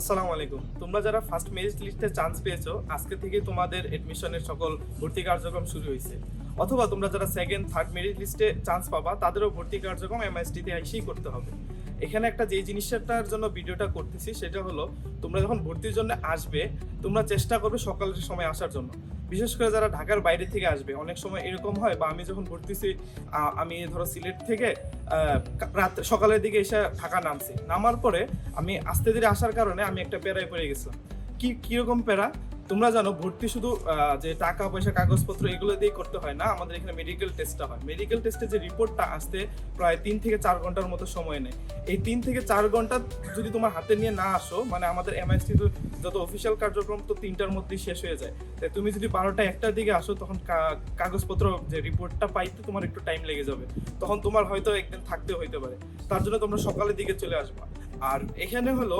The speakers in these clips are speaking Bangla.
আসসালামু আলাইকুম। তোমরা যারা ফার্স্ট মেরিট লিস্টে চান্স পেয়েছ, আজকে থেকে তোমাদের এডমিশনের সকল ভর্তি কার্যক্রম শুরু হয়েছে। অথবা তোমরা যারা সেকেন্ড থার্ড মেরিট লিস্টে চান্স পাবা, তাদেরও ভর্তি কার্যক্রম এমআইএসটিতে এসেই করতে হবে। এখানে একটা যে জিনিসটার জন্য ভিডিওটা করতেছি, সেটা হলো, তোমরা যখন ভর্তির জন্য আসবে, তোমরা চেষ্টা করবে সকালের সময় আসার জন্য। বিশেষ করে যারা ঢাকার বাইরে থেকে আসবে, অনেক সময় এরকম হয় বা আমি যখন ভর্তিছি আমি ধরো সিলেট থেকে রাত, সকালের দিকে এসে ঢাকা নামছি। নামার পরে আমি আস্তে ধীরে আসার কারণে আমি একটা প্যারায় পড়ে গেছিলাম। কি, কীরকম প্যারা তোমরা জানো, ভর্তি শুধু যে টাকা, পয়সা, কাগজপত্র এগুলো দিয়ে করতে হয় না। আমাদের এখানে মেডিকেল টেস্টটা হয়। মেডিকেল টেস্টে যে রিপোর্টটা আসতে প্রায় তিন থেকে চার ঘণ্টার মতো সময় নেয়। এই তিন থেকে চার ঘণ্টা যদি তোমার হাতে নিয়ে না আসো মানে আমাদের এমআইএসটি যত অফিসিয়াল কার্যক্রম, তো তিনটার মধ্যেই শেষ হয়ে যায়। তাই তুমি যদি বারোটা একটার দিকে আসো, তখন কাগজপত্র যে রিপোর্টটা পাইতে তোমার একটু টাইম লেগে যাবে। তখন তোমার হয়তো একদিন থাকতে হইতে পারে। তার জন্য তোমরা সকালের দিকে চলে আসবা। আর এখানে হলো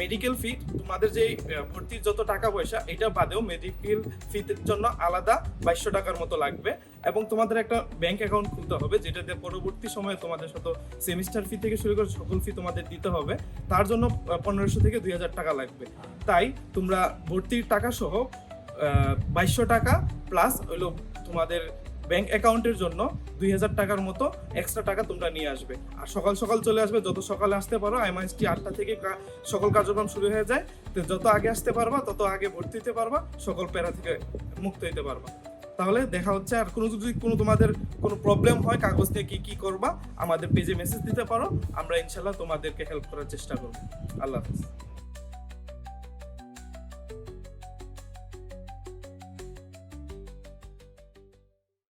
মেডিকেল ফি তোমাদের যে ভর্তির যত টাকা পয়সা, এটা বাদেও মেডিকেল ফির জন্য আলাদা বাইশশো টাকার মতো লাগবে। এবং তোমাদের একটা ব্যাংক অ্যাকাউন্ট খুলতে হবে যেটাতে পরবর্তী সময়ে তোমাদের শত সেমিস্টার ফি থেকে শুরু করে সকল ফি তোমাদের দিতে হবে। তার জন্য পনেরোশো থেকে দুই হাজার টাকা লাগবে। তাই তোমরা ভর্তির টাকা সহ বাইশশো টাকা প্লাস হলো তোমাদের ব্যাংক অ্যাকাউন্টের জন্য দুই হাজার টাকার মতো এক্সট্রা টাকা তোমরা নিয়ে আসবে। আর সকাল সকাল চলে আসবে, যত সকালে আসতে পারো এমআইএসটি আটটা থেকে সকল কার্যক্রম শুরু হয়ে যায়। তো যত আগে আসতে পারবা, তত আগে ভর্তি হতে পারবা, সকল প্যারা থেকে মুক্ত হতে পারবা। তাহলে দেখা হচ্ছে, আর কোনো যদি কোনো তোমাদের কোনো প্রবলেম হয়, কাগজ নিয়ে কি কি করবা, আমাদের পেজে মেসেজ দিতে পারো, আমরা ইনশাল্লাহ তোমাদেরকে হেল্প করার চেষ্টা করব। আল্লাহ হাফিজ।